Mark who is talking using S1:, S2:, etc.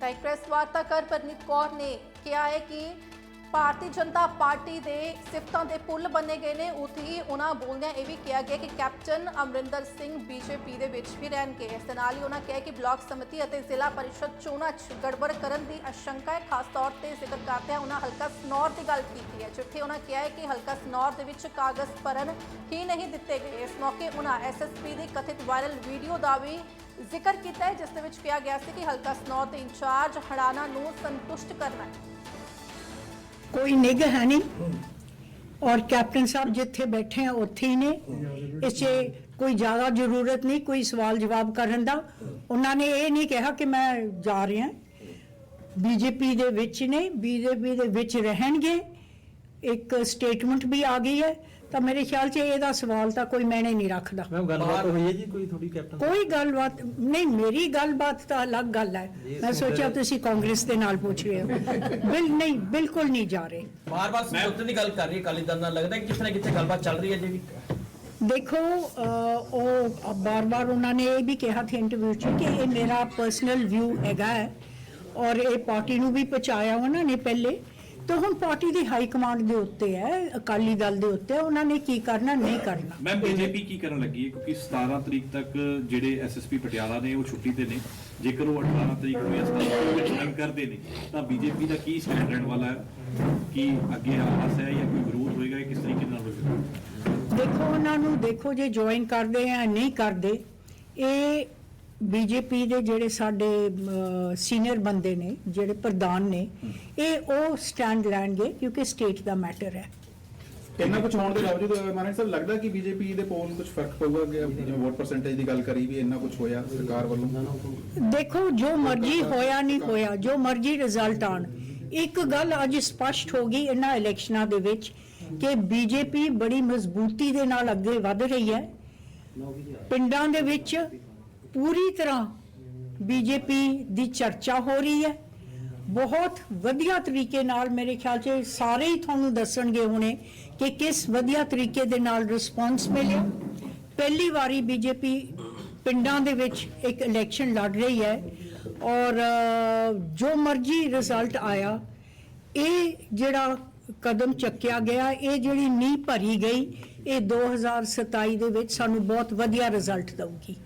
S1: ਤਾਂ ਇੱਕ ਪ੍ਰੈਸ ਵਾਰਤਾ ਕਰ ਪਰਨੀਤ ਕੌਰ ਨੇ ਕਿਹਾ ਹੈ ਕਿ ਭਾਰਤੀ ਜਨਤਾ ਪਾਰਟੀ ਦੇ ਸਿਫਤਾਂ ਦੇ ਪੁੱਲ ਬੰਨੇ ਗਏ ਨੇ। ਉੱਥੇ ਹੀ ਉਹਨਾਂ ਬੋਲਦਿਆਂ ਇਹ ਵੀ ਕਿਹਾ ਗਿਆ ਕਿ ਕੈਪਟਨ ਅਮਰਿੰਦਰ ਸਿੰਘ ਬੀਜੇਪੀ ਦੇ ਵਿੱਚ ਵੀ ਰਹਿਣਗੇ। ਇਸ ਦੇ ਨਾਲ ਹੀ ਉਹਨਾਂ ਕਿਹਾ ਕਿ ਬਲਾਕ ਸਮਿਤੀ ਅਤੇ ਜ਼ਿਲ੍ਹਾ ਪਰਿਸ਼ਦ ਚੋਣਾਂ 'ਚ ਗੜਬੜ ਕਰਨ ਦੀ ਆਸ਼ੰਕਾ ਹੈ। ਖਾਸ ਤੌਰ ਤੇ ਜ਼ਿਕਰ ਕਰਦਿਆਂ ਉਹਨਾਂ ਹਲਕਾ ਸਨੌਰ ਦੀ ਗੱਲ ਕੀਤੀ ਹੈ। ਜਿੱਥੇ ਉਹਨਾਂ ਕਿਹਾ ਹੈ ਕਿ ਹਲਕਾ ਸਨੌਰ ਦੇ ਵਿੱਚ ਕਾਗਜ਼ ਭਰਨ ਹੀ ਨਹੀਂ ਦਿੱਤੇ ਗਏ। ਇਸ ਮੌਕੇ ਉਹਨਾਂ ਐਸਐਸਪੀ ਦੀ ਕਥਿਤ ਵਾਇਰਲ ਵੀਡੀਓ ਦਾ ਵੀ ਜ਼ਿਕਰ ਕੀਤਾ ਹੈ, ਜਿਸ ਦੇ ਵਿੱਚ ਕਿਹਾ ਗਿਆ ਸੀ ਕਿ ਹਲਕਾ ਸਨੌਰ ਦੇ ਇੰਚਾਰਜ ਹੜਾਨਾ ਨੂੰ ਸੰਤੁਸ਼ਟ ਕਰਨਾ ਹੈ।
S2: ਕੋਈ ਨਿਗ ਹੈ ਨਹੀਂ। ਔਰ ਕੈਪਟਨ ਸਾਹਿਬ ਜਿੱਥੇ ਬੈਠੇ ਆ, ਉੱਥੇ ਹੀ ਨੇ। ਇਸ 'ਚ ਕੋਈ ਜ਼ਿਆਦਾ ਜ਼ਰੂਰਤ ਨਹੀਂ, ਕੋਈ ਸਵਾਲ ਜਵਾਬ ਕਰਨ ਦਾ। ਉਹਨਾਂ ਨੇ ਇਹ ਨਹੀਂ ਕਿਹਾ ਕਿ ਮੈਂ ਜਾ ਰਿਹਾ। ਬੀਜੇਪੀ ਦੇ ਵਿੱਚ ਨੇ, ਬੀਜੇਪੀ ਦੇ ਵਿੱਚ ਰਹਿਣਗੇ। ਇੱਕ ਸਟੇਟਮੈਂਟ ਵੀ ਆ ਗਈ ਹੈ ਤਾਂ ਮੇਰੇ ਖਿਆਲ 'ਚ ਇਹਦਾ ਸਵਾਲ ਤਾਂ ਕੋਈ ਮੈਨੇ ਨਹੀਂ ਰੱਖਦਾ।
S3: ਮੈਮ ਗੱਲਬਾਤ ਹੋਈ ਹੈ ਜੀ ਕੋਈ ਥੋੜੀ ਕੈਪਟਨ
S2: ਕੋਈ ਗੱਲਬਾਤ ਨਹੀਂ ਮੇਰੀ ਗੱਲਬਾਤ ਤਾਂ ਅਲੱਗ ਗੱਲ ਹੈ। ਮੈਂ ਸੋਚਿਆ ਤੁਸੀਂ ਕਾਂਗਰਸ ਦੇ ਨਾਲ ਪੁੱਛ ਰਹੇ ਹੋ। ਬਿਲ ਨਹੀਂ ਬਿਲਕੁਲ ਨਹੀਂ ਜਾ ਰਹੇ।
S3: ਬਾਰ-ਬਾਰ ਸਮਝੌਤੇ ਦੀ ਗੱਲ ਕਰ ਰਹੀ ਹੈ ਅਕਾਲੀ ਦਲ ਨਾਲ ਲੱਗਦਾ ਕਿ ਨਾ ਕਿਤੇ ਗੱਲਬਾਤ ਚੱਲ ਰਹੀ ਹੈ ਜੀ ਵੀ?
S2: ਦੇਖੋ ਉਹ ਬਾਰ-ਬਾਰ ਉਹਨਾਂ ਨੇ ਇਹ ਵੀ ਕਿਹਾ ਸੀ ਇੰਟਰਵਿਊ 'ਚ ਕਿ ਇਹ ਮੇਰਾ ਪਰਸਨਲ ਵਿਊ ਹੈਗਾ ਹੈ। ਔਰ ਇਹ ਪਾਰਟੀ ਨੂੰ ਵੀ ਪਹੁੰਚਾਇਆ ਉਹਨਾਂ ਨੇ ਪਹਿਲੇ। ਤਾਂ ਹੁਣ ਪਾਰਟੀ ਦੀ ਹਾਈ ਕਮਾਂਡ ਦੇ ਉੱਤੇ ਹੈ ਅਕਾਲੀ ਦਲ ਦੇ ਉੱਤੇ ਹੈ, ਉਹਨਾਂ ਨੇ ਕੀ ਕਰਨਾ ਨਹੀਂ ਕਰਨਾ?
S4: ਮੈਮ ਬੀਜੇਪੀ ਕੀ ਕਰਨ ਲੱਗੀ ਹੈ? ਕਿਉਂਕਿ 17 ਤਰੀਕ ਤੱਕ ਜਿਹੜੇ ਐਸਐਸਪੀ ਪਟਿਆਲਾ ਨੇ ਉਹ ਛੁੱਟੀ ਤੇ ਨੇ। ਜੇਕਰ ਉਹ 18 ਤਰੀਕ ਨੂੰ 17 ਤਰੀਕ ਨੂੰ ਜੁਆਇਨ ਕਰਦੇ ਨੇ ਤਾਂ ਬੀਜੇਪੀ ਦਾ ਕੀ ਸਟੈਂਡ ਰਹਿਣ ਵਾਲਾ ਹੈ? ਕੀ ਅੱਗੇ ਆਸ ਹੈ ਜਾਂ ਕੋਈ ਵਿਰੋਧ ਹੋਏਗਾ ਜਾਂ ਕਿਸ ਤਰੀਕੇ ਨਾਲ ਹੋਵੇਗਾ
S2: ਦੇਖੋ ਉਹਨਾਂ ਨੂੰ ਦੇਖੋ ਜੇ ਜੁਆਇਨ ਕਰਦੇ ਆ ਨਹੀਂ ਕਰਦੇ ਇਹ ਬੀਜੇਪੀ ਦੇ ਜਿਹੜੇ ਸਾਡੇ ਸੀਨੀਅਰ ਬੰਦੇ ਨੇ ਜਿਹੜੇ ਪ੍ਰਧਾਨ ਨੇ ਇਹ ਉਹ ਸਟੈਂਡ ਲੈਣਗੇ ਕਿਉਂਕਿ ਸਟੇਟ ਦਾ ਮੈਟਰ ਹੈ।
S5: ਇੰਨਾ ਕੁਝ ਹੋਣ ਦੇ ਬਾਵਜੂਦ ਮਾਨਕ ਸਾਹਿਬ ਲੱਗਦਾ ਕਿ ਬੀਜੇਪੀ ਦੇ ਪੋਲ ਕੁਝ ਫ਼ਰਕ ਪਊਗਾ ਕਿ ਜਿਵੇਂ ਵੋਟ ਪਰਸੈਂਟੇਜ ਦੀ ਗੱਲ ਕਰੀ ਵੀ ਇੰਨਾ ਕੁਝ ਹੋਇਆ ਸਰਕਾਰ ਵੱਲੋਂ?
S2: ਦੇਖੋ ਜੋ ਮਰਜ਼ੀ ਹੋਇਆ ਨਹੀਂ ਹੋਇਆ ਜੋ ਮਰਜ਼ੀ ਰਿਜ਼ਲਟ ਆਣ ਇੱਕ ਗੱਲ ਅੱਜ ਸਪਸ਼ਟ ਹੋ ਗਈ ਇਹਨਾਂ ਇਲੈਕਸ਼ਨਾਂ ਦੇ ਵਿੱਚ ਕਿ ਬੀਜੇਪੀ ਬੜੀ ਮਜ਼ਬੂਤੀ ਦੇ ਨਾਲ ਅੱਗੇ ਵਧ ਰਹੀ ਹੈ। ਪਿੰਡਾਂ ਦੇ ਵਿੱਚ ਪੂਰੀ ਤਰ੍ਹਾਂ ਬੀਜੇਪੀ ਦੀ ਚਰਚਾ ਹੋ ਰਹੀ ਹੈ। ਬਹੁਤ ਵਧੀਆ ਤਰੀਕੇ ਨਾਲ ਮੇਰੇ ਖਿਆਲ 'ਚ ਸਾਰੇ ਹੀ ਤੁਹਾਨੂੰ ਦੱਸਣਗੇ ਹੁਣੇ ਕਿ ਕਿਸ ਵਧੀਆ ਤਰੀਕੇ ਦੇ ਨਾਲ ਰਿਸਪੌਂਸ ਮਿਲਿਆ। ਪਹਿਲੀ ਵਾਰੀ ਬੀਜੇਪੀ ਪਿੰਡਾਂ ਦੇ ਵਿੱਚ ਇੱਕ ਇਲੈਕਸ਼ਨ ਲੜ ਰਹੀ ਹੈ ਔਰ ਜੋ ਮਰਜ਼ੀ ਰਿਜ਼ਲਟ ਆਇਆ, ਇਹ ਜਿਹੜਾ ਕਦਮ ਚੱਕਿਆ ਗਿਆ, ਇਹ ਜਿਹੜੀ ਨੀਂਹ ਭਰੀ ਗਈ, ਇਹ 2027 ਦੇ ਵਿੱਚ ਸਾਨੂੰ ਬਹੁਤ ਵਧੀਆ ਰਿਜ਼ਲਟ ਦਊਗੀ।